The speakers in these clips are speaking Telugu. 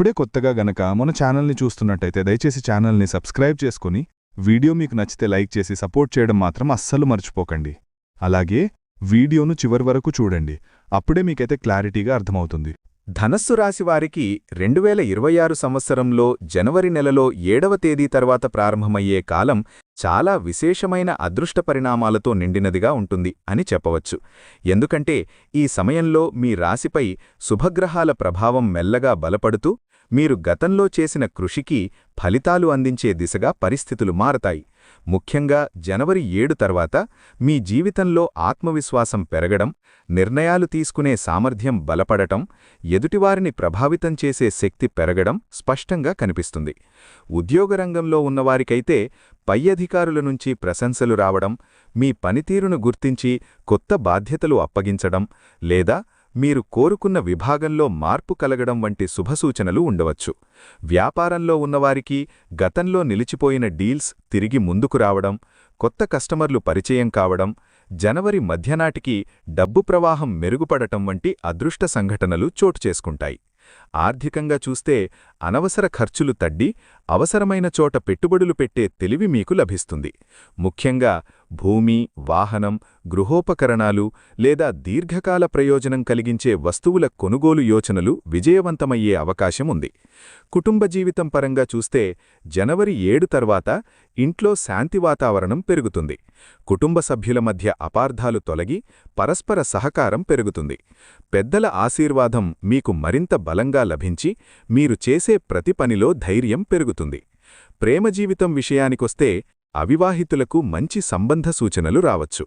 ఇప్పుడే కొత్తగా గనక మన ఛానల్ని చూస్తున్నట్టయితే దయచేసి ఛానల్ని సబ్స్క్రైబ్ చేసుకుని వీడియో మీకు నచ్చితే లైక్ చేసి సపోర్ట్ చేయడం మాత్రం అస్సలు మర్చిపోకండి. అలాగే వీడియోను చివరి వరకు చూడండి. అప్పుడే మీకైతే క్లారిటీగా అర్థమవుతుంది. ధనస్సు రాశివారికి రెండు వేల ఇరవై ఆరు సంవత్సరంలో జనవరి నెలలో ఏడవ తేదీ తర్వాత ప్రారంభమయ్యే కాలం చాలా విశేషమైన అదృష్ట పరిణామాలతో నిండినదిగా ఉంటుంది అని చెప్పవచ్చు. ఎందుకంటే ఈ సమయంలో మీ రాశిపై శుభగ్రహాల ప్రభావం మెల్లగా బలపడుతూ మీరు గతంలో చేసిన కృషికి ఫలితాలు అందించే దిశగా పరిస్థితులు మారతాయి. ముఖ్యంగా జనవరి ఏడు తర్వాత మీ జీవితంలో ఆత్మవిశ్వాసం పెరగడం నిర్ణయాలు తీసుకునే సామర్థ్యం బలపడటం ఎదుటివారిని ప్రభావితం చేసే శక్తి పెరగడం స్పష్టంగా కనిపిస్తుంది. ఉద్యోగరంగంలో ఉన్నవారికైతే పై అధికారుల నుంచి ప్రశంసలు రావడం మీ పనితీరును గుర్తించి కొత్త బాధ్యతలు అప్పగించడం లేదా మీరు కోరుకున్న విభాగంలో మార్పు కలగడం వంటి శుభసూచనలు ఉండవచ్చు. వ్యాపారంలో ఉన్నవారికి గతంలో నిలిచిపోయిన డీల్స్ తిరిగి ముందుకు రావడం కొత్త కస్టమర్లు పరిచయం కావడం జనవరి మధ్యనాటికి డబ్బు ప్రవాహం మెరుగుపడటం వంటి అదృష్ట సంఘటనలు చోటు చేసుకుంటాయి. ఆర్థికంగా చూస్తే అనవసర ఖర్చులు తడ్డి అవసరమైన చోట పెట్టుబడులు పెట్టే తెలివి మీకు లభిస్తుంది. ముఖ్యంగా భూమి వాహనం గృహోపకరణాలు లేదా దీర్ఘకాల ప్రయోజనం కలిగించే వస్తువుల కొనుగోలు యోచనలు విజయవంతమయ్యే అవకాశం ఉంది కుటుంబ జీవితం పరంగా చూస్తే జనవరి ఏడు తర్వాత ఇంట్లో శాంతి వాతావరణం పెరుగుతుంది. కుటుంబ సభ్యుల మధ్య అపార్థాలు తొలగి పరస్పర సహకారం పెరుగుతుంది. పెద్దల ఆశీర్వాదం మీకు మరింత బలంగా లభించి మీరు చేసే ప్రతి పనిలో ధైర్యం పెరుగుతుంది. ప్రేమ జీవితం విషయానికొస్తే అవివాహితులకు మంచి సంబంధ సూచనలు రావచ్చు.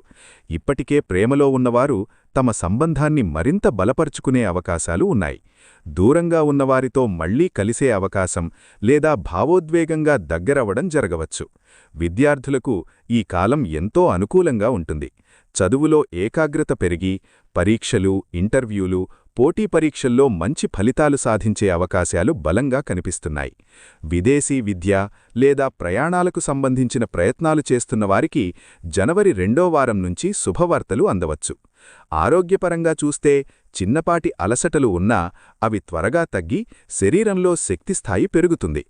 ఇప్పటికే ప్రేమలో ఉన్నవారు తమ సంబంధాన్ని మరింత బలపరుచుకునే అవకాశాలు ఉన్నాయి. దూరంగా ఉన్నవారితో మళ్ళీ కలిసే అవకాశం లేదా భావోద్వేగంగా దగ్గరవడం జరగవచ్చు. విద్యార్థులకు ఈ కాలం ఎంతో అనుకూలంగా ఉంటుంది. చదువులో ఏకాగ్రత పెరిగి పరీక్షలు ఇంటర్వ్యూలు పోటీ పరీక్షల్లో మంచి ఫలితాలు సాధించే అవకాశాలు బలంగా కనిపిస్తున్నాయి. విదేశీ విద్య లేదా ప్రయాణాలకు సంబంధించిన ప్రయత్నాలు చేస్తున్న వారికి జనవరి రెండో వారం నుంచి శుభవార్తలు అందవచ్చు. ఆరోగ్యపరంగా చూస్తే చిన్నపాటి అలసటలు ఉన్నా అవి త్వరగా తగ్గి శరీరంలో శక్తి స్థాయి పెరుగుతుంది.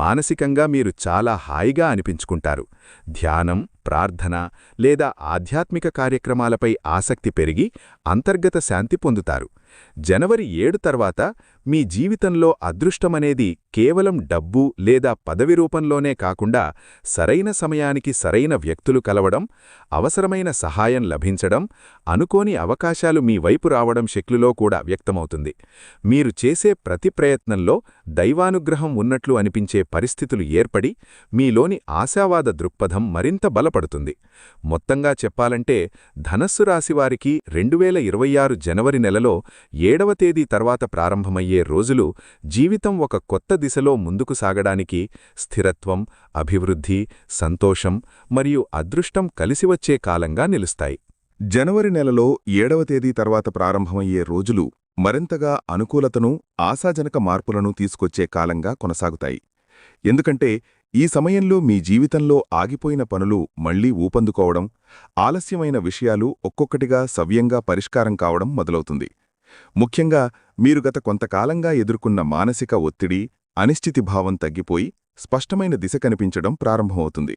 మానసికంగా మీరు చాలా హాయిగా అనిపించుకుంటారు. ధ్యానం ప్రార్థన లేదా ఆధ్యాత్మిక కార్యక్రమాలపై ఆసక్తి పెరిగి అంతర్గత శాంతి పొందుతారు. జనవరి ఏడు తర్వాత మీ జీవితంలో అదృష్టమనేది కేవలం డబ్బు లేదా పదవి రూపంలోనే కాకుండా సరైన సమయానికి సరైన వ్యక్తులు కలవడం అవసరమైన సహాయం లభించడం అనుకోని అవకాశాలు మీ వైపు రావడం శక్లులో కూడా వ్యక్తమవుతుంది. మీరు చేసే ప్రతి ప్రయత్నంలో దైవానుగ్రహం ఉన్నట్లు అనిపించే పరిస్థితులు ఏర్పడి మీలోని ఆశావాద దృక్పథం మరింత బలపడుతుంది. మొత్తంగా చెప్పాలంటే ధనస్సు రాశివారికి రెండు వేల ఇరవై ఆరు జనవరి నెలలో ఏడవ తేదీ తర్వాత ప్రారంభమయ్యే రోజులు జీవితం ఒక కొత్త దిశలో ముందుకు సాగడానికి స్థిరత్వం అభివృద్ధి సంతోషం మరియు అదృష్టం కలిసివచ్చే కాలంగా నిలుస్తాయి. జనవరి నెలలో ఏడవ తేదీ తర్వాత ప్రారంభమయ్యే రోజులు మరింతగా అనుకూలతను ఆశాజనక మార్పులను తీసుకొచ్చే కాలంగా కొనసాగుతాయి. ఎందుకంటే ఈ సమయంలో మీ జీవితంలో ఆగిపోయిన పనులు మళ్ళీ ఊపందుకోవడం ఆలస్యమైన విషయాలు ఒక్కొక్కటిగా సవ్యంగా పరిష్కారం కావడం మొదలవుతుంది. ముఖ్యంగా మీరు గత కొంతకాలంగా ఎదుర్కొన్న మానసిక ఒత్తిడి అనిశ్చితిభావం తగ్గిపోయి స్పష్టమైన దిశ కనిపించడం ప్రారంభమవుతుంది.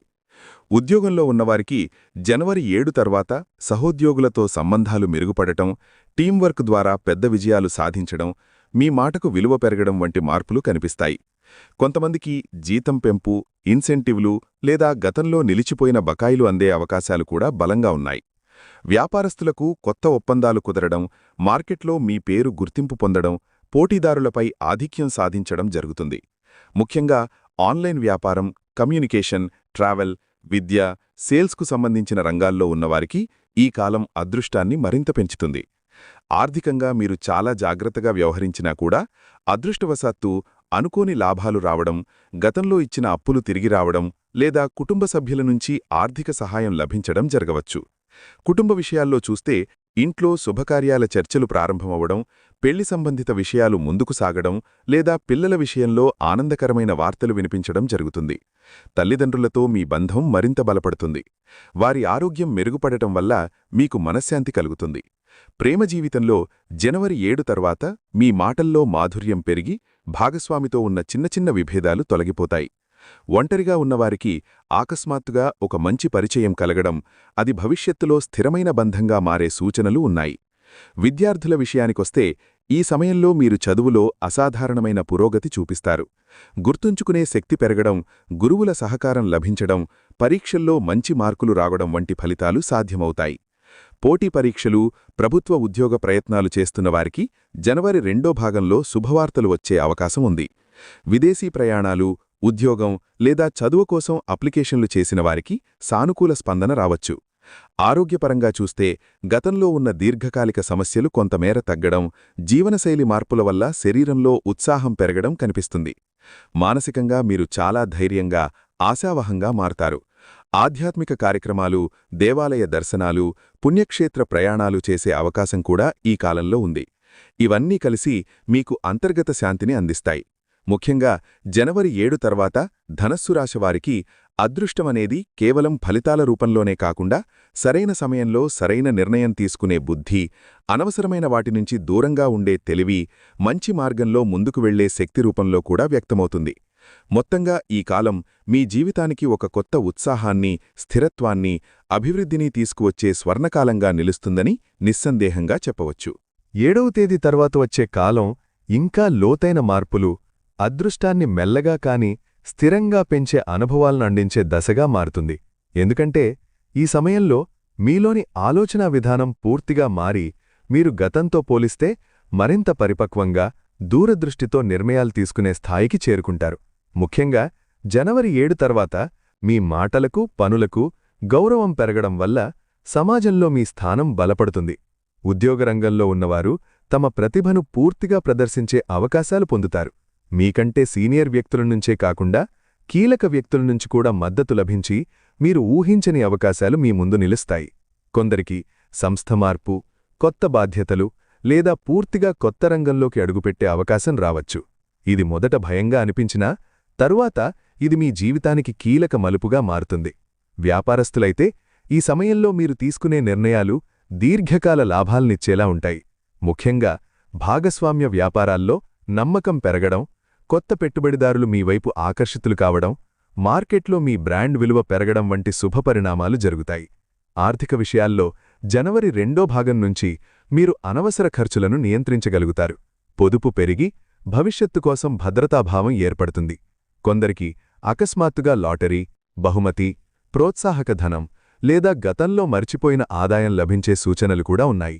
ఉద్యోగంలో ఉన్నవారికి జనవరి ఏడు తర్వాత సహోద్యోగులతో సంబంధాలు మెరుగుపడటం టీంవర్క్ ద్వారా పెద్ద విజయాలు సాధించడం మీ మాటకు విలువ పెరగడం వంటి మార్పులు కనిపిస్తాయి. కొంతమందికి జీతం పెంపు ఇన్సెంటివ్లు లేదా గతంలో నిలిచిపోయిన బకాయిలు అందే అవకాశాలు కూడా బలంగా ఉన్నాయి. వ్యాపారస్తులకు కొత్త ఒప్పందాలు కుదరడం మార్కెట్లో మీ పేరు గుర్తింపు పొందడం పోటీదారులపై ఆధిక్యం సాధించడం జరుగుతుంది. ముఖ్యంగా ఆన్లైన్ వ్యాపారం కమ్యూనికేషన్ ట్రావెల్ విద్య సేల్స్కు సంబంధించిన రంగాల్లో ఉన్నవారికి ఈ కాలం అదృష్టాన్ని మరింత పెంచుతుంది. ఆర్థికంగా మీరు చాలా జాగ్రత్తగా వ్యవహరించినా కూడా అదృష్టవశాత్తు అనుకోని లాభాలు రావడం గతంలో ఇచ్చిన అప్పులు తిరిగి రావడం లేదా కుటుంబ సభ్యుల నుంచి ఆర్థిక సహాయం లభించడం జరగవచ్చు. కుటుంబ విషయాల్లో చూస్తే ఇంట్లో శుభకార్యాల చర్చలు ప్రారంభమవడం పెళ్ళి సంబంధిత విషయాలు ముందుకు సాగడం లేదా పిల్లల విషయంలో ఆనందకరమైన వార్తలు వినిపించడం జరుగుతుంది. తల్లిదండ్రులతో మీ బంధం మరింత బలపడుతుంది. వారి ఆరోగ్యం మెరుగుపడటం వల్ల మీకు మనశ్శాంతి కలుగుతుంది. ప్రేమ జీవితంలో జనవరి ఏడు తర్వాత మీ మాటల్లో మాధుర్యం పెరిగి భాగస్వామితో ఉన్న చిన్న చిన్న విభేదాలు తొలగిపోతాయి. ఒంటరిగా ఉన్నవారికి ఆకస్మాత్తుగా ఒక మంచి పరిచయం కలగడం అది భవిష్యత్తులో స్థిరమైన బంధంగా మారే సూచనలు ఉన్నాయి. విద్యార్థుల విషయానికొస్తే ఈ సమయంలో మీరు చదువులో అసాధారణమైన పురోగతి చూపిస్తారు. గుర్తుంచుకునే శక్తి పెరగడం గురువుల సహకారం లభించడం పరీక్షల్లో మంచి మార్కులు రావడం వంటి ఫలితాలు సాధ్యమవుతాయి. పోటీ పరీక్షలు ప్రభుత్వ ఉద్యోగ ప్రయత్నాలు చేస్తున్న వారికి జనవరి రెండో భాగంలో శుభవార్తలు వచ్చే అవకాశం ఉంది. విదేశీ ప్రయాణాలు ఉద్యోగం లేదా చదువు కోసం అప్లికేషన్లు చేసిన వారికి సానుకూల స్పందన రావచ్చు. ఆరోగ్యపరంగా చూస్తే గతంలో ఉన్న దీర్ఘకాలిక సమస్యలు కొంతమేర తగ్గడం జీవనశైలి మార్పుల వల్ల శరీరంలో ఉత్సాహం పెరగడం కనిపిస్తుంది. మానసికంగా మీరు చాలా ధైర్యంగా ఆశావహంగా మారతారు. ఆధ్యాత్మిక కార్యక్రమాలు దేవాలయ దర్శనాలు పుణ్యక్షేత్ర ప్రయాణాలు చేసే అవకాశం కూడా ఈ కాలంలో ఉంది. ఇవన్నీ కలిసి మీకు అంతర్గత శాంతిని అందిస్తాయి. ముఖ్యంగా జనవరి ఏడు తర్వాత ధనస్సు రాశివారికి అదృష్టమనేది కేవలం ఫలితాల రూపంలోనే కాకుండా సరైన సమయంలో సరైన నిర్ణయం తీసుకునే బుద్ధి అనవసరమైన వాటి నుంచి దూరంగా ఉండే తెలివి మంచి మార్గంలో ముందుకు వెళ్ళే శక్తి రూపంలో కూడా వ్యక్తమవుతుంది. మొత్తంగా ఈ కాలం మీ జీవితానికి ఒక కొత్త ఉత్సాహాన్ని స్థిరత్వాన్ని అభివృద్ధిని తీసుకువచ్చే స్వర్ణకాలంగా నిలుస్తుందని నిస్సందేహంగా చెప్పవచ్చు. ఏడవ తేదీ తర్వాత వచ్చే కాలం ఇంకా లోతైన మార్పులు అదృష్టాన్ని మెల్లగా కాని స్థిరంగా పెంచే అనుభవాలను అందించే దశగా మారుతుంది. ఎందుకంటే ఈ సమయంలో మీలోని ఆలోచనా విధానం పూర్తిగా మారి మీరు గతంతో పోలిస్తే మరింత పరిపక్వంగా దూరదృష్టితో నిర్ణయాలు తీసుకునే స్థాయికి చేరుకుంటారు. ముఖ్యంగా జనవరి ఏడు తర్వాత మీ మాటలకు పనులకు గౌరవం పెరగడం వల్ల సమాజంలో మీ స్థానం బలపడుతుంది. ఉద్యోగరంగంలో ఉన్నవారు తమ ప్రతిభను పూర్తిగా ప్రదర్శించే అవకాశాలు పొందుతారు. మీకంటే సీనియర్ వ్యక్తుల నుంచే కాకుండా కీలక వ్యక్తుల నుంచి కూడా మద్దతు లభించి మీరు ఊహించని అవకాశాలు మీ ముందు నిలుస్తాయి. కొందరికి సంస్థ మార్పు కొత్త బాధ్యతలు లేదా పూర్తిగా కొత్త రంగంలోకి అడుగుపెట్టే అవకాశం రావచ్చు. ఇది మొదట భయంగా అనిపించినా తరువాత ఇది మీ జీవితానికి కీలక మలుపుగా మారుతుంది. వ్యాపారస్తులైతే ఈ సమయంలో మీరు తీసుకునే నిర్ణయాలు దీర్ఘకాల లాభాల్నిచ్చేలా ఉంటాయి. ముఖ్యంగా భాగస్వామ్య వ్యాపారాల్లో నమ్మకం పెరగడం కొత్త పెట్టుబడిదారులు మీ వైపు ఆకర్షితులు కావడం మార్కెట్లో మీ బ్రాండ్ విలువ పెరగడం వంటి శుభపరిణామాలు జరుగుతాయి. ఆర్థిక విషయాల్లో జనవరి రెండో భాగం నుంచి మీరు అనవసర ఖర్చులను నియంత్రించగలుగుతారు. పొదుపు పెరిగి భవిష్యత్తు కోసం భద్రతాభావం ఏర్పడుతుంది. కొందరికి అకస్మాత్తుగా లాటరీ బహుమతి ప్రోత్సాహక ధనం లేదా గతంలో మర్చిపోయిన ఆదాయం లభించే సూచనలు కూడా ఉన్నాయి.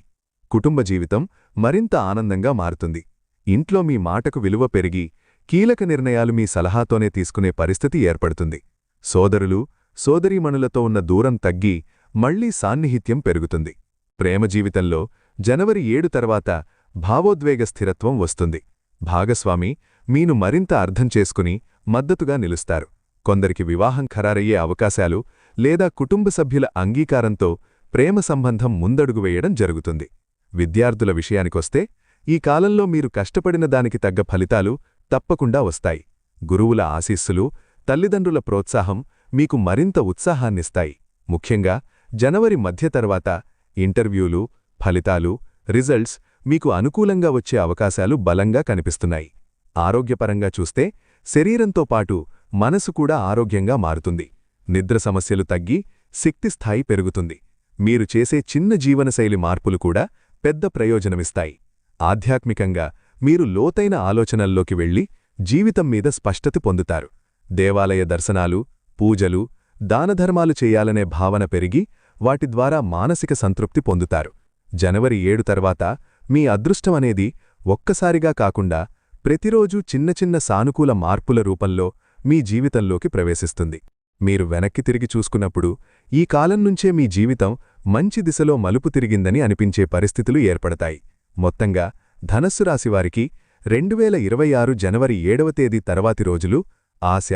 కుటుంబ జీవితం మరింత ఆనందంగా మారుతుంది. ఇంట్లో మీ మాటకు విలువ పెరిగి కీలక నిర్ణయాలు మీ సలహాతోనే తీసుకునే పరిస్థితి ఏర్పడుతుంది. సోదరులు సోదరీమణులతో ఉన్న దూరం తగ్గి మళ్ళీ సాన్నిహిత్యం పెరుగుతుంది. ప్రేమ జీవితంలో జనవరి ఏడు తర్వాత భావోద్వేగ స్థిరత్వం వస్తుంది. భాగస్వామి మీను మరింత అర్థం చేసుకుని మద్దతుగా నిలుస్తారు. కొందరికి వివాహం ఖరారయ్యే అవకాశాలు లేదా కుటుంబ సభ్యుల అంగీకారంతో ప్రేమ సంబంధం ముందడుగు వేయడం జరుగుతుంది. విద్యార్థుల విషయానికొస్తే ఈ కాలంలో మీరు కష్టపడిన దానికి తగ్గ ఫలితాలు తప్పకుండా వస్తాయి. గురువుల ఆశీస్సులు తల్లిదండ్రుల ప్రోత్సాహం మీకు మరింత ఉత్సాహాన్నిస్తాయి. ముఖ్యంగా జనవరి మధ్య తర్వాత ఇంటర్వ్యూలు ఫలితాలు రిజల్ట్స్ మీకు అనుకూలంగా వచ్చే అవకాశాలు బలంగా కనిపిస్తున్నాయి. ఆరోగ్యపరంగా చూస్తే శరీరంతో పాటు మనసు కూడా ఆరోగ్యంగా మారుతుంది. నిద్ర సమస్యలు తగ్గి శక్తిస్థాయి పెరుగుతుంది. మీరు చేసే చిన్న జీవనశైలి మార్పులు కూడా పెద్ద ప్రయోజనమిస్తాయి. ఆధ్యాత్మికంగా మీరు లోతైన ఆలోచనల్లోకి వెళ్ళి జీవితం మీద స్పష్టత పొందుతారు. దేవాలయ దర్శనాలు పూజలు దానధర్మాలు చేయాలనే భావన పెరిగి వాటి ద్వారా మానసిక సంతృప్తి పొందుతారు. జనవరి ఏడు తర్వాత మీ అదృష్టమనేది ఒక్కసారిగా కాకుండా ప్రతిరోజూ చిన్న చిన్న సానుకూల మార్పుల రూపంలో మీ జీవితంలోకి ప్రవేశిస్తుంది. మీరు వెనక్కి తిరిగి చూసుకున్నప్పుడు ఈ కాలం నుంచే మీ జీవితం మంచి దిశలో మలుపు తిరిగిందని అనిపించే పరిస్థితులు ఏర్పడతాయి. మొత్తంగా ధనస్సు రాశివారికి రెండువేల ఇరవై ఆరు జనవరి ఏడవ తేదీ తర్వాతి రోజులు ఆశ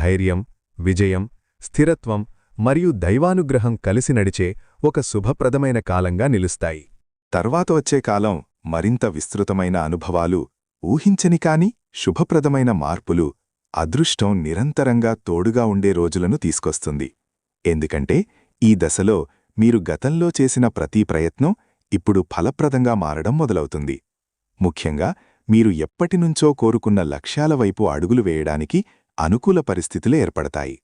ధైర్యం విజయం స్థిరత్వం మరియు దైవానుగ్రహం కలిసి నడిచే ఒక శుభప్రదమైన కాలంగా నిలుస్తాయి. తర్వాత వచ్చే కాలం మరింత విస్తృతమైన అనుభవాలు ఊహించని కాని శుభప్రదమైన మార్పులు అదృష్టం నిరంతరంగా తోడుగా ఉండే రోజులను తీసుకొస్తుంది. ఎందుకంటే ఈ దశలో మీరు గతంలో చేసిన ప్రతి ప్రయత్నం ఇప్పుడు ఫలప్రదంగా మారడం మొదలవుతుంది. ముఖ్యంగా మీరు ఎప్పటినుంచో కోరుకున్న లక్ష్యాల వైపు అడుగులు వేయడానికి అనుకూల పరిస్థితులు ఏర్పడతాయి.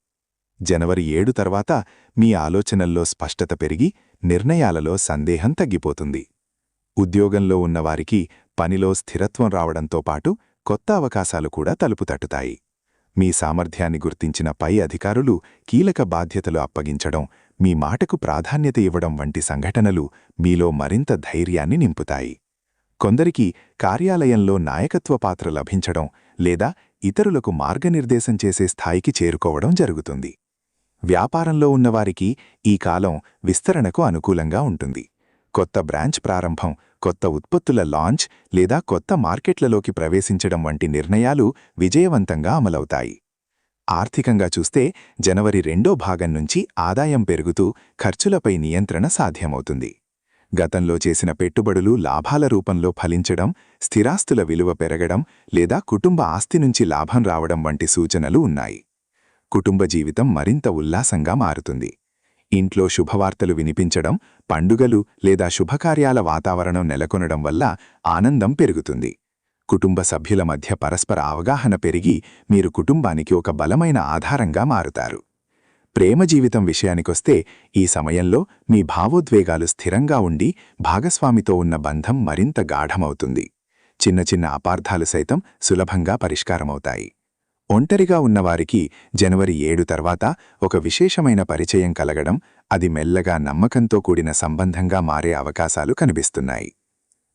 జనవరి ఏడు తర్వాత మీ ఆలోచనల్లో స్పష్టత పెరిగి నిర్ణయాలలో సందేహం తగ్గిపోతుంది. ఉద్యోగంలో ఉన్నవారికి పనిలో స్థిరత్వం రావడంతో పాటు కొత్త అవకాశాలు కూడా తలుపు తట్టుతాయి. మీ సామర్థ్యాన్ని గుర్తించిన పై అధికారులు కీలక బాధ్యతలు అప్పగించడం మీ మాటకు ప్రాధాన్యత ఇవ్వడం వంటి సంఘటనలు మీలో మరింత ధైర్యాన్ని నింపుతాయి. కొందరికి కార్యాలయంలో నాయకత్వ పాత్ర లభించడం లేదా ఇతరులకు మార్గనిర్దేశం చేసే స్థాయికి చేరుకోవడం జరుగుతుంది. వ్యాపారంలో ఉన్నవారికి ఈ కాలం విస్తరణకు అనుకూలంగా ఉంటుంది. కొత్త బ్రాంచ్ ప్రారంభం కొత్త ఉత్పత్తుల లాంచ్ లేదా కొత్త మార్కెట్లలోకి ప్రవేశించడం వంటి నిర్ణయాలు విజయవంతంగా అమలవుతాయి. ఆర్థికంగా చూస్తే జనవరి రెండో భాగం నుంచి ఆదాయం పెరుగుతూ ఖర్చులపై నియంత్రణ సాధ్యమవుతుంది. గతంలో చేసిన పెట్టుబడులు లాభాల రూపంలో ఫలించడం స్థిరాస్తుల విలువ పెరగడం లేదా కుటుంబ ఆస్తి నుంచి లాభం రావడం వంటి సూచనలు ఉన్నాయి. కుటుంబ జీవితం మరింత ఉల్లాసంగా మారుతుంది. ఇంట్లో శుభవార్తలు వినిపించడం పండుగలు లేదా శుభకార్యాల వాతావరణం నెలకొనడం వల్ల ఆనందం పెరుగుతుంది. కుటుంబ సభ్యుల మధ్య పరస్పర అవగాహన పెరిగి మీరు కుటుంబానికి ఒక బలమైన ఆధారంగా మారుతారు. ప్రేమ జీవితం విషయానికొస్తే ఈ సమయంలో మీ భావోద్వేగాలు స్థిరంగా ఉండి భాగస్వామితో ఉన్న బంధం మరింత గాఢమవుతుంది. చిన్న చిన్న అపార్థాలు సైతం సులభంగా పరిష్కారమవుతాయి. ఒంటరిగా ఉన్నవారికి జనవరి ఏడు తర్వాత ఒక విశేషమైన పరిచయం కలగడం అది మెల్లగా నమ్మకంతో కూడిన సంబంధంగా మారే అవకాశాలు కనిపిస్తున్నాయి.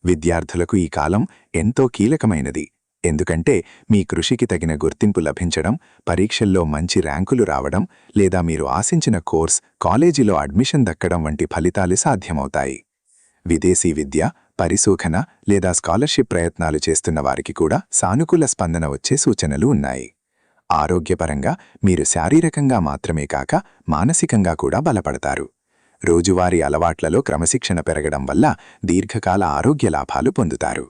విద్యార్థులకు ఈ కాలం ఎంతో కీలకమైనది. ఎందుకంటే మీ కృషికి తగిన గుర్తింపు లభించడం పరీక్షల్లో మంచి ర్యాంకులు రావడం లేదా మీరు ఆశించిన కోర్స్ కాలేజీలో అడ్మిషన్ దక్కడం వంటి ఫలితాలు సాధ్యమవుతాయి. విదేశీ విద్య పరిశోధన లేదా స్కాలర్షిప్ ప్రయత్నాలు చేస్తున్న వారికి కూడా సానుకూల స్పందన వచ్చే సూచనలు ఉన్నాయి. ఆరోగ్యపరంగా మీరు శారీరకంగా మాత్రమే కాక మానసికంగా కూడా బలపడతారు. రోజువారీ అలవాట్లలో క్రమశిక్షణ పెరగడం వల్ల దీర్ఘకాల ఆరోగ్య లాభాలు పొందుతారు.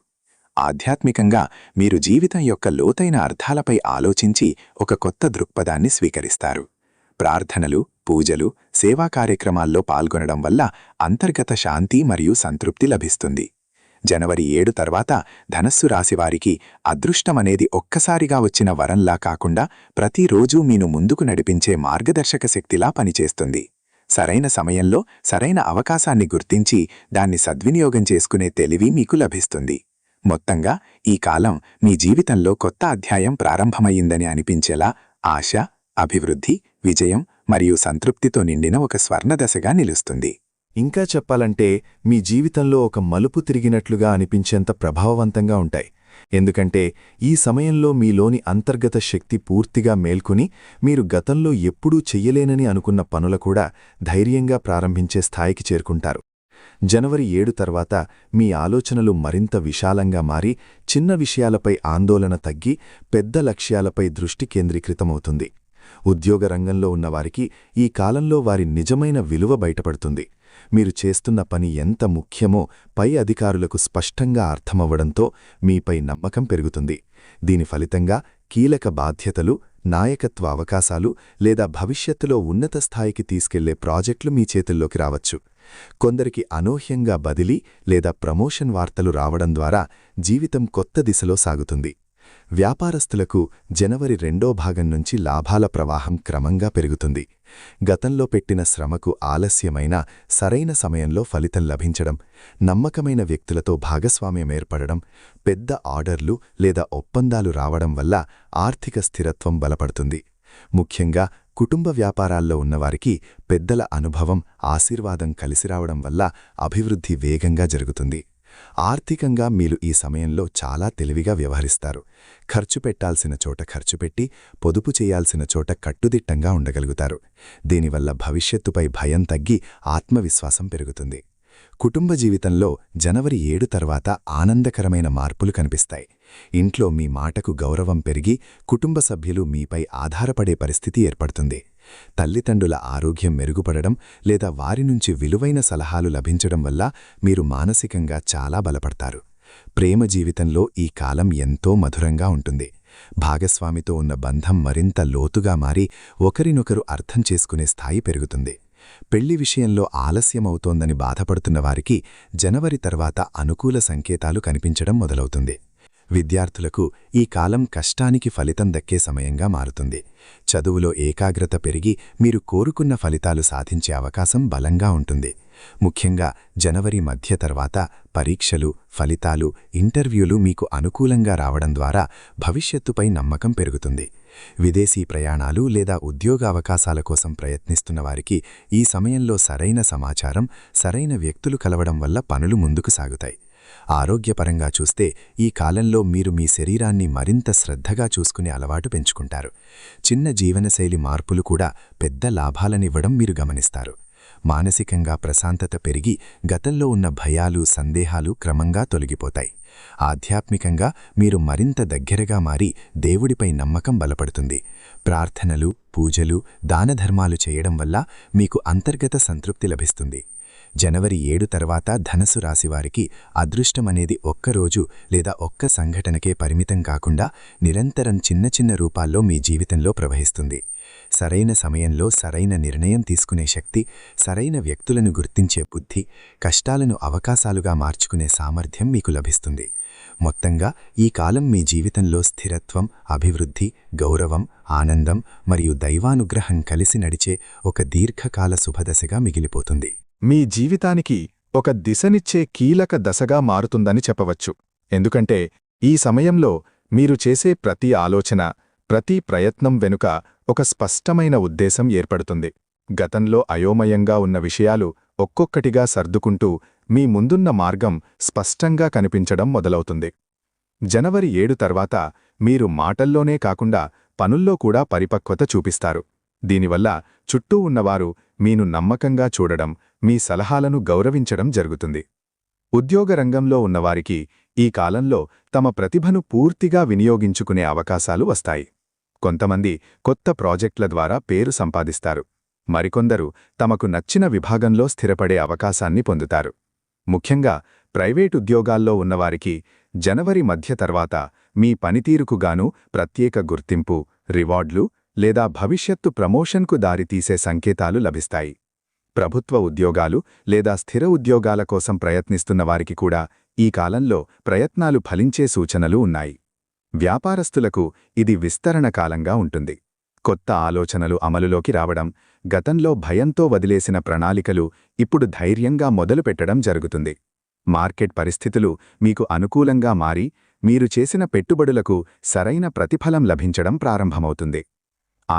ఆధ్యాత్మికంగా మీరు జీవితం యొక్క లోతైన అర్థాలపై ఆలోచించి ఒక కొత్త దృక్పథాన్ని స్వీకరిస్తారు. ప్రార్థనలు పూజలు సేవా కార్యక్రమాల్లో పాల్గొనడం వల్ల అంతర్గత శాంతి మరియు సంతృప్తి లభిస్తుంది. జనవరి ఏడు తర్వాత ధనస్సు రాశివారికి అదృష్టమనేది ఒక్కసారిగా వచ్చిన వరంలా కాకుండా ప్రతిరోజూ మీను ముందుకు నడిపించే మార్గదర్శక శక్తిలా పనిచేస్తుంది. సరైన సమయంలో సరైన అవకాశాన్ని గుర్తించి దాన్ని సద్వినియోగం చేసుకునే తెలివి మీకు లభిస్తుంది. మొత్తంగా ఈ కాలం మీ జీవితంలో కొత్త అధ్యాయం ప్రారంభమయ్యిందని అనిపించేలా ఆశ అభివృద్ధి విజయం మరియు సంతృప్తితో నిండిన ఒక స్వర్ణదశగా నిలుస్తుంది. ఇంకా చెప్పాలంటే మీ జీవితంలో ఒక మలుపు తిరిగినట్లుగా అనిపించేంత ప్రభావవంతంగా ఉంటాయి. ఎందుకంటే ఈ సమయంలో మీలోని అంతర్గత శక్తి పూర్తిగా మేల్కొని మీరు గతంలో ఎప్పుడూ చెయ్యలేనని అనుకున్న పనుల కూడా ధైర్యంగా ప్రారంభించే స్థాయికి చేరుకుంటారు. జనవరి ఏడు తర్వాత మీ ఆలోచనలు మరింత విశాలంగా మారి చిన్న విషయాలపై ఆందోళన తగ్గి పెద్ద లక్ష్యాలపై దృష్టి కేంద్రీకృతమవుతుంది. ఉద్యోగ రంగంలో ఉన్నవారికి ఈ కాలంలో వారి నిజమైన విలువ బయటపడుతుంది. మీరు చేస్తున్న పని ఎంత ముఖ్యమో పై అధికారులకు స్పష్టంగా అర్థమవ్వడంతో మీపై నమ్మకం పెరుగుతుంది. దీని ఫలితంగా కీలక బాధ్యతలు నాయకత్వ అవకాశాలు లేదా భవిష్యత్తులో ఉన్నత స్థాయికి తీసుకెళ్ళే ప్రాజెక్టులు మీ చేతుల్లోకి రావచ్చు. కొందరికి అనూహ్యంగా బదిలీ లేదా ప్రమోషన్ వార్తలు రావడం ద్వారా జీవితం కొత్త దిశలో సాగుతుంది. వ్యాపారస్తులకు జనవరి రెండో భాగం నుంచి లాభాల ప్రవాహం క్రమంగా పెరుగుతుంది. గతంలో పెట్టిన శ్రమకు ఆలస్యమైన సరైన సమయంలో ఫలితం లభించడం నమ్మకమైన వ్యక్తులతో భాగస్వామ్యం ఏర్పడడం పెద్ద ఆర్డర్లు లేదా ఒప్పందాలు రావడం వల్ల ఆర్థిక స్థిరత్వం బలపడుతుంది. ముఖ్యంగా కుటుంబ వ్యాపారాల్లో ఉన్నవారికి పెద్దల అనుభవం ఆశీర్వాదం కలిసిరావడం వల్ల అభివృద్ధి వేగంగా జరుగుతుంది. ఆర్థికంగా మీరు ఈ సమయంలో చాలా తెలివిగా వ్యవహరిస్తారు. ఖర్చు పెట్టాల్సిన చోట ఖర్చు పెట్టి పొదుపు చేయాల్సిన చోట కట్టుదిట్టంగా ఉండగలుగుతారు. దీనివల్ల భవిష్యత్తుపై భయం తగ్గి ఆత్మవిశ్వాసం పెరుగుతుంది. కుటుంబ జీవితంలో జనవరి ఏడు తర్వాత ఆనందకరమైన మార్పులు కనిపిస్తాయి. ఇంట్లో మీ మాటకు గౌరవం పెరిగి కుటుంబ సభ్యులు మీపై ఆధారపడే పరిస్థితి ఏర్పడుతుంది. తల్లిదండ్రుల ఆరోగ్యం మెరుగుపడడం లేదా వారి నుంచి విలువైన సలహాలు లభించడం వల్ల మీరు మానసికంగా చాలా బలపడతారు. ప్రేమ జీవితంలో ఈ కాలం ఎంతో మధురంగా ఉంటుంది. భాగస్వామితో ఉన్న బంధం మరింత లోతుగా మారి ఒకరినొకరు అర్థం చేసుకునే స్థాయి పెరుగుతుంది. పెళ్ళి విషయంలో ఆలస్యమవుతోందని బాధపడుతున్న వారికి జనవరి తర్వాత అనుకూల సంకేతాలు కనిపించడం మొదలవుతుంది. విద్యార్థులకు ఈ కాలం కష్టానికి ఫలితం దక్కే సమయంగా మారుతుంది. చదువులో ఏకాగ్రత పెరిగి మీరు కోరుకున్న ఫలితాలు సాధించే అవకాశం బలంగా ఉంటుంది. ముఖ్యంగా జనవరి మధ్య తర్వాత పరీక్షలు ఫలితాలు ఇంటర్వ్యూలు మీకు అనుకూలంగా రావడం ద్వారా భవిష్యత్తుపై నమ్మకం పెరుగుతుంది. విదేశీ ప్రయాణాలు లేదా ఉద్యోగ అవకాశాల కోసం ప్రయత్నిస్తున్న వారికి ఈ సమయంలో సరైన సమాచారం సరైన వ్యక్తులు కలవడం వల్ల పనులు ముందుకు సాగుతాయి. ఆరోగ్యపరంగా చూస్తే ఈ కాలంలో మీరు మీ శరీరాన్ని మరింత శ్రద్ధగా చూసుకునే అలవాటు పెంచుకుంటారు. చిన్న జీవనశైలి మార్పులు కూడా పెద్ద లాభాలనివ్వడం మీరు గమనిస్తారు. మానసికంగా ప్రశాంతత పెరిగి గతంలో ఉన్న భయాలు సందేహాలు క్రమంగా తొలగిపోతాయి. ఆధ్యాత్మికంగా మీరు మరింత దగ్గరగా మారి దేవుడిపై నమ్మకం బలపడుతుంది. ప్రార్థనలు పూజలు దానధర్మాలు చేయడం వల్ల మీకు అంతర్గత సంతృప్తి లభిస్తుంది. జనవరి ఏడు తర్వాత ధనసు రాశివారికి అదృష్టమనేది ఒక్కరోజు లేదా ఒక్క సంఘటనకే పరిమితం కాకుండా నిరంతరం చిన్న చిన్న రూపాల్లో మీ జీవితంలో ప్రవహిస్తుంది. సరైన సమయంలో సరైన నిర్ణయం తీసుకునే శక్తి సరైన వ్యక్తులను గుర్తించే బుద్ధి కష్టాలను అవకాశాలుగా మార్చుకునే సామర్థ్యం మీకు లభిస్తుంది. మొత్తంగా ఈ కాలం మీ జీవితంలో స్థిరత్వం అభివృద్ధి గౌరవం ఆనందం మరియు దైవానుగ్రహం కలిసి నడిచే ఒక దీర్ఘకాల శుభదశగా మిగిలిపోతుంది. మీ జీవితానికి ఒక దిశనిచ్చే కీలక దశగా మారుతుందని చెప్పవచ్చు. ఎందుకంటే ఈ సమయంలో మీరు చేసే ప్రతి ఆలోచన ప్రతి ప్రయత్నం వెనుక ఒక స్పష్టమైన ఉద్దేశం ఏర్పడుతుంది. గతంలో అయోమయంగా ఉన్న విషయాలు ఒక్కొక్కటిగా సర్దుకుంటూ మీ ముందున్న మార్గం స్పష్టంగా కనిపించడం మొదలవుతుంది. జనవరి ఏడు తర్వాత మీరు మాటల్లోనే కాకుండా పనుల్లో కూడా పరిపక్వత చూపిస్తారు. దీనివల్ల చుట్టూ ఉన్నవారు మీను నమ్మకంగా చూడడం మీ సలహాలను గౌరవించడం జరుగుతుంది. ఉద్యోగ రంగంలో ఉన్నవారికి ఈ కాలంలో తమ ప్రతిభను పూర్తిగా వినియోగించుకునే అవకాశాలు వస్తాయి. కొంతమంది కొత్త ప్రాజెక్టుల ద్వారా పేరు సంపాదిస్తారు. మరికొందరు తమకు నచ్చిన విభాగంలో స్థిరపడే అవకాశాన్ని పొందుతారు. ముఖ్యంగా ప్రైవేట్ ఉద్యోగాల్లో ఉన్నవారికి జనవరి మధ్య తర్వాత మీ పనితీరుకుగాను ప్రత్యేక గుర్తింపు రివార్డులు లేదా భవిష్యత్తు ప్రమోషన్కు దారితీసే సంకేతాలు లభిస్తాయి. ప్రభుత్వ ఉద్యోగాలు లేదా స్థిర ఉద్యోగాల కోసం ప్రయత్నిస్తున్న వారికి కూడా ఈ కాలంలో ప్రయత్నాలు ఫలించే సూచనలు ఉన్నాయి. వ్యాపారస్తులకు ఇది విస్తరణ కాలంగా ఉంటుంది. కొత్త ఆలోచనలు అమలులోకి రావడం గతంలో భయంతో వదిలేసిన ప్రణాళికలు ఇప్పుడు ధైర్యంగా మొదలుపెట్టడం జరుగుతుంది. మార్కెట్ పరిస్థితులు మీకు అనుకూలంగా మారి మీరు చేసిన పెట్టుబడులకు సరైన ప్రతిఫలం లభించడం ప్రారంభమవుతుంది.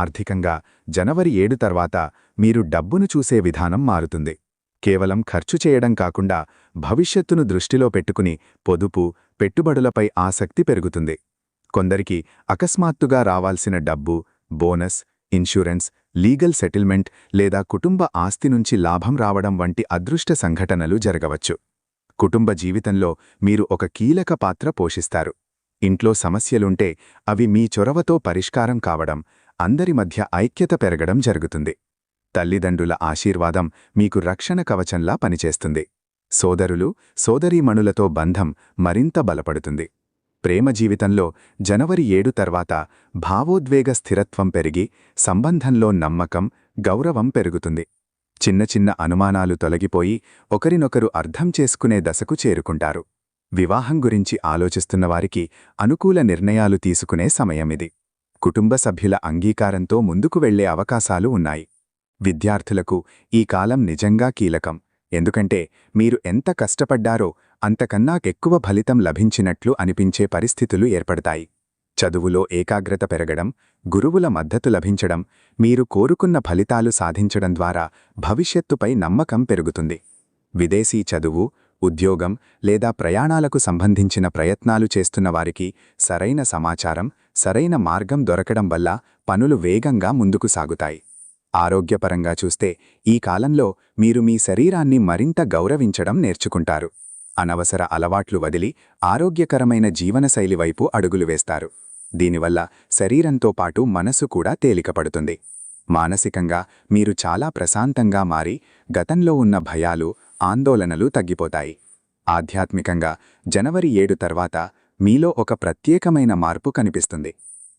ఆర్థికంగా జనవరి ఏడు తర్వాత మీరు డబ్బును చూసే విధానం మారుతుంది. కేవలం ఖర్చు చేయడం కాకుండా భవిష్యత్తును దృష్టిలో పెట్టుకుని పొదుపు పెట్టుబడులపై ఆసక్తి పెరుగుతుంది. కొందరికి అకస్మాత్తుగా రావాల్సిన డబ్బు బోనస్ ఇన్సూరెన్స్ లీగల్ సెటిల్మెంట్ లేదా కుటుంబ ఆస్తి నుంచి లాభం రావడం వంటి అదృష్ట సంఘటనలు జరగవచ్చు. కుటుంబ జీవితంలో మీరు ఒక కీలక పాత్ర పోషిస్తారు. ఇంట్లో సమస్యలుంటే అవి మీ చొరవతో పరిష్కారం కావడం అందరి మధ్య ఐక్యత పెరగడం జరుగుతుంది. తల్లిదండ్రుల ఆశీర్వాదం మీకు రక్షణ కవచంలా పనిచేస్తుంది. సోదరులు సోదరీమణులతో బంధం మరింత బలపడుతుంది. ప్రేమ జీవితంలో జనవరి ఏడు తర్వాత భావోద్వేగ స్థిరత్వం పెరిగి సంబంధంలో నమ్మకం గౌరవం పెరుగుతుంది. చిన్న చిన్న అనుమానాలు తొలగిపోయి ఒకరినొకరు అర్థం చేసుకునే దశకు చేరుకుంటారు. వివాహం గురించి ఆలోచిస్తున్నవారికి అనుకూల నిర్ణయాలు తీసుకునే సమయమిది. కుటుంబ సభ్యుల అంగీకారంతో ముందుకు వెళ్ళే అవకాశాలు ఉన్నాయి. విద్యార్థులకు ఈ కాలం నిజంగా కీలకం. ఎందుకంటే మీరు ఎంత కష్టపడ్డారో అంతకన్నా ఎక్కువ ఫలితం లభించినట్లు అనిపించే పరిస్థితులు ఏర్పడతాయి. చదువులో ఏకాగ్రత పెరగడం గురువుల మద్దతు లభించడం మీరు కోరుకున్న ఫలితాలు సాధించడం ద్వారా భవిష్యత్తుపై నమ్మకం పెరుగుతుంది. విదేశీ చదువు ఉద్యోగం లేదా ప్రయాణాలకు సంబంధించిన ప్రయత్నాలు చేస్తున్న వారికి సరైన సమాచారం సరైన మార్గం దొరకడం వల్ల పనులు వేగంగా ముందుకు సాగుతాయి. ఆరోగ్యపరంగా చూస్తే ఈ కాలంలో మీరు మీ శరీరాన్ని మరింత గౌరవించడం నేర్చుకుంటారు. అనవసర అలవాట్లు వదిలి ఆరోగ్యకరమైన జీవనశైలి వైపు అడుగులు వేస్తారు. దీనివల్ల శరీరంతో పాటు మనసు కూడా తేలికపడుతుంది. మానసికంగా మీరు చాలా ప్రశాంతంగా మారి గతంలో ఉన్న భయాలు ఆందోళనలు తగ్గిపోతాయి. ఆధ్యాత్మికంగా జనవరి ఏడు తర్వాత మీలో ఒక ప్రత్యేకమైన మార్పు కనిపిస్తుంది.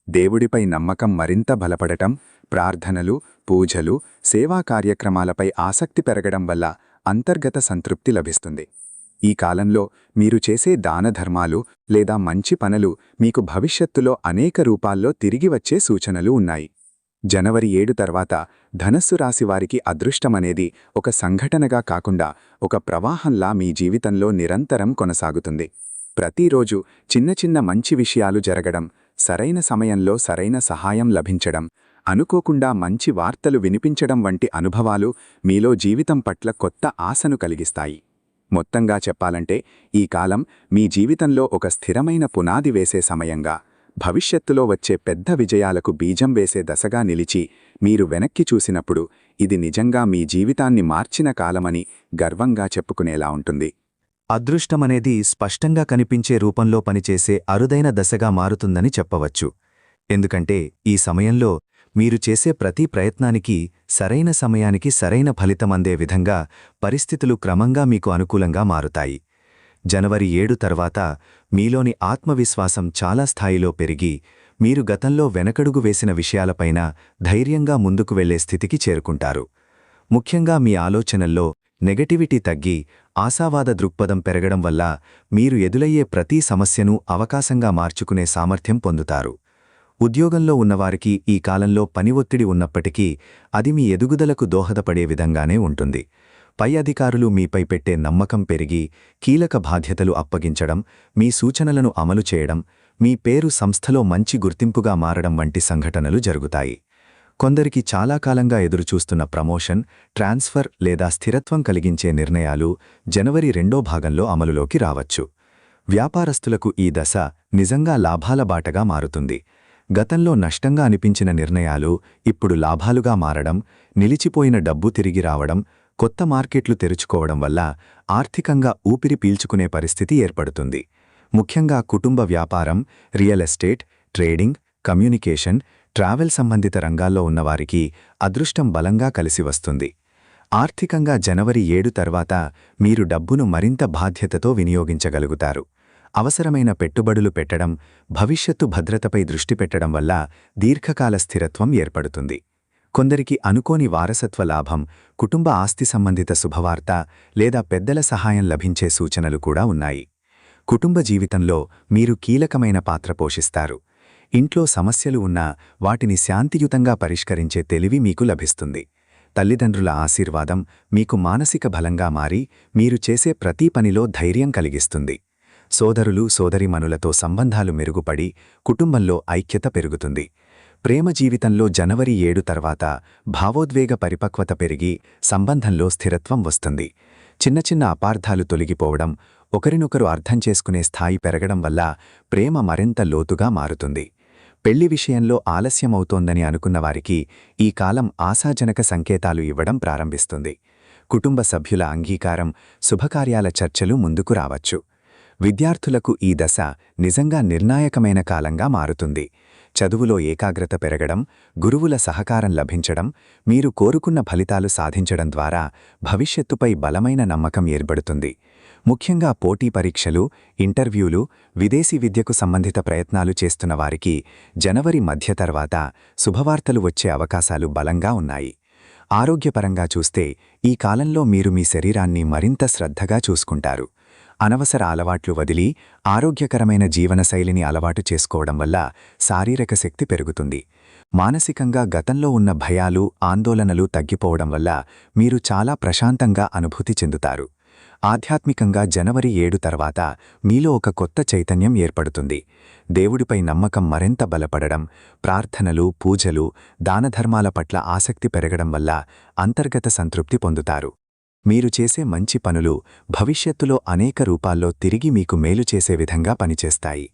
దేవుడిపై నమ్మకం మరింత బలపడటం ప్రార్థనలు పూజలు సేవా కార్యక్రమాలపై ఆసక్తి పెరగడం వల్ల అంతర్గత సంతృప్తి లభిస్తుంది. ఈ కాలంలో మీరు చేసే దానధర్మాలు లేదా మంచి పనులు మీకు భవిష్యత్తులో అనేక రూపాల్లో తిరిగి వచ్చే సూచనలు ఉన్నాయి. జనవరి ఏడు తర్వాత ధనస్సు రాశివారికి అదృష్టమనేది ఒక సంఘటనగా కాకుండా ఒక ప్రవాహంలా మీ జీవితంలో నిరంతరం కొనసాగుతుంది. ప్రతిరోజు చిన్న చిన్న మంచి విషయాలు జరగడం సరైన సమయంలో సరైన సహాయం లభించడం అనుకోకుండా మంచి వార్తలు వినిపించడం వంటి అనుభవాలు మీలో జీవితం పట్ల కొత్త ఆశను కలిగిస్తాయి. మొత్తంగా చెప్పాలంటే ఈ కాలం మీ జీవితంలో ఒక స్థిరమైన పునాది వేసే సమయంగా భవిష్యత్తులో వచ్చే పెద్ద విజయాలకు బీజం వేసే దశగా నిలిచి మీరు వెనక్కి చూసినప్పుడు ఇది నిజంగా మీ జీవితాన్ని మార్చిన కాలమని గర్వంగా చెప్పుకునేలా ఉంటుంది. అదృష్టమనేది స్పష్టంగా కనిపించే రూపంలో పనిచేసే అరుదైన దశగా మారుతుందని చెప్పవచ్చు. ఎందుకంటే ఈ సమయంలో మీరు చేసే ప్రతి ప్రయత్నానికి సరైన సమయానికి సరైన ఫలితమందే విధంగా పరిస్థితులు క్రమంగా మీకు అనుకూలంగా మారుతాయి. జనవరి ఏడు తర్వాత మీలోని ఆత్మవిశ్వాసం చాలా స్థాయిలో పెరిగి మీరు గతంలో వెనకడుగు వేసిన విషయాలపైన ధైర్యంగా ముందుకు వెళ్ళే స్థితికి చేరుకుంటారు. ముఖ్యంగా మీ ఆలోచనల్లో నెగటివిటీ తగ్గి ఆశావాద దృక్పథం పెరగడం వల్ల మీరు ఎదులయ్యే ప్రతి సమస్యను అవకాశంగా మార్చుకునే సామర్థ్యం పొందుతారు. ఉద్యోగంలో ఉన్నవారికి ఈ కాలంలో పని ఒత్తిడి ఉన్నప్పటికీ అది మీ ఎదుగుదలకు దోహదపడే విధంగానే ఉంటుంది. పై అధికారులు మీపై పెట్టే నమ్మకం పెరిగి కీలక బాధ్యతలు అప్పగించడం మీ సూచనలను అమలు చేయడం మీ పేరు సంస్థలో మంచి గుర్తింపుగా మారడం వంటి సంఘటనలు జరుగుతాయి. కొందరికి చాలా కాలంగా ఎదురుచూస్తున్న ప్రమోషన్ ట్రాన్స్ఫర్ లేదా స్థిరత్వం కలిగించే నిర్ణయాలు జనవరి రెండో భాగంలో అమలులోకి రావచ్చు. వ్యాపారస్తులకు ఈ దశ నిజంగా లాభాల బాటగా మారుతుంది. గతంలో నష్టంగా అనిపించిన నిర్ణయాలు ఇప్పుడు లాభాలుగా మారడం నిలిచిపోయిన డబ్బు తిరిగి రావడం కొత్త మార్కెట్లు తెరుచుకోవడం వల్ల ఆర్థికంగా ఊపిరి పీల్చుకునే పరిస్థితి ఏర్పడుతుంది. ముఖ్యంగా కుటుంబ వ్యాపారం real estate trading communication travel సంబంధిత రంగాల్లో ఉన్నవారికి అదృష్టం బలంగా కలిసి వస్తుంది. ఆర్థికంగా జనవరి ఏడు తర్వాత మీరు డబ్బును మరింత బాధ్యతతో వినియోగించగలుగుతారు. అవసరమైన పెట్టుబడులు పెట్టడం భవిష్యత్తు భద్రతపై దృష్టి పెట్టడం వల్ల దీర్ఘకాల స్థిరత్వం ఏర్పడుతుంది. కొందరికి అనుకోని వారసత్వ లాభం కుటుంబ ఆస్తి సంబంధిత శుభవార్త లేదా పెద్దల సహాయం లభించే సూచనలు కూడా ఉన్నాయి. కుటుంబ జీవితంలో మీరు కీలకమైన పాత్ర పోషిస్తారు. ఇంట్లో సమస్యలు ఉన్నా వాటిని శాంతియుతంగా పరిష్కరించే తెలివి మీకు లభిస్తుంది. తల్లిదండ్రుల ఆశీర్వాదం మీకు మానసిక బలంగా మారి మీరు చేసే ప్రతి పనిలో ధైర్యం కలిగిస్తుంది. సోదరులు సోదరిమనులతో సంబంధాలు మెరుగుపడి కుటుంబంలో ఐక్యత పెరుగుతుంది. ప్రేమ జీవితంలో జనవరి ఏడు తర్వాత భావోద్వేగ పరిపక్వత పెరిగి సంబంధంలో స్థిరత్వం వస్తుంది. చిన్న చిన్న అపార్థాలు తొలగిపోవడం ఒకరినొకరు అర్థం చేసుకునే స్థాయి పెరగడం వల్ల ప్రేమ మరింత లోతుగా మారుతుంది. పెళ్ళి విషయంలో ఆలస్యమవుతోందని అనుకున్నవారికి ఈ కాలం ఆశాజనక సంకేతాలు ఇవ్వడం ప్రారంభిస్తుంది. కుటుంబ సభ్యుల అంగీకారం శుభకార్యాల చర్చలు ముందుకు రావచ్చు. విద్యార్థులకు ఈ దశ నిజంగా నిర్ణాయకమైన కాలంగా మారుతుంది. చదువులో ఏకాగ్రత పెరగడం గురువుల సహకారం లభించడం మీరు కోరుకున్న ఫలితాలు సాధించడం ద్వారా భవిష్యత్తుపై బలమైన నమ్మకం ఏర్పడుతుంది. ముఖ్యంగా పోటీ పరీక్షలు ఇంటర్వ్యూలు విదేశీ విద్యకు సంబంధిత ప్రయత్నాలు చేస్తున్న వారికి జనవరి మధ్య తర్వాత శుభవార్తలు వచ్చే అవకాశాలు బలంగా ఉన్నాయి. ఆరోగ్యపరంగా చూస్తే ఈ కాలంలో మీరు మీ శరీరాన్ని మరింత శ్రద్ధగా చూసుకుంటారు. అనవసర అలవాట్లు వదిలి ఆరోగ్యకరమైన జీవనశైలిని అలవాటు చేసుకోవడం వల్ల శారీరక శక్తి పెరుగుతుంది. మానసికంగా గతంలో ఉన్న భయాలు ఆందోళనలు తగ్గిపోవడం వల్ల మీరు చాలా ప్రశాంతంగా అనుభూతి చెందుతారు. ఆధ్యాత్మికంగా జనవరి ఏడు తర్వాత మీలో ఒక కొత్త చైతన్యం ఏర్పడుతుంది. దేవుడిపై నమ్మకం మరింత బలపడడం ప్రార్థనలు పూజలు దానధర్మాల పట్ల ఆసక్తి పెరగడం వల్ల అంతర్గత సంతృప్తి పొందుతారు. మీరు చేసే మంచి పనులు భవిష్యత్తులో అనేక రూపాల్లో తిరిగి మీకు మేలు చేసే విధంగా పనిచేస్తాయి.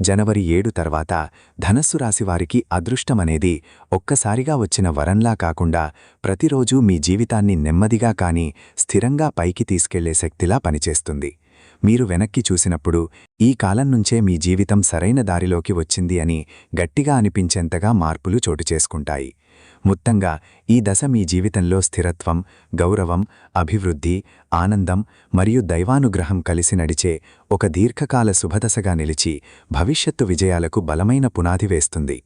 జనవరి ఏడు తర్వాత ధనస్సు రాశివారికి అదృష్టమనేది ఒక్కసారిగా వచ్చిన వరంలా కాకుండా ప్రతిరోజూ మీ జీవితాన్ని నెమ్మదిగా కాని స్థిరంగా పైకి తీసుకెళ్ళే శక్తిలా పనిచేస్తుంది. మీరు వెనక్కి చూసినప్పుడు ఈ కాలం నుంచే మీ జీవితం సరైన దారిలోకి వచ్చింది అని గట్టిగా అనిపించేంతగా మార్పులు చోటు చేసుకుంటాయి. మొత్తంగా ఈ దశ మీ జీవితంలో స్థిరత్వం గౌరవం అభివృద్ధి ఆనందం మరియు దైవానుగ్రహం కలిసి నడిచే ఒక దీర్ఘకాల శుభదశగా నిలిచి భవిష్యత్తు విజయాలకు బలమైన పునాది వేస్తుంది.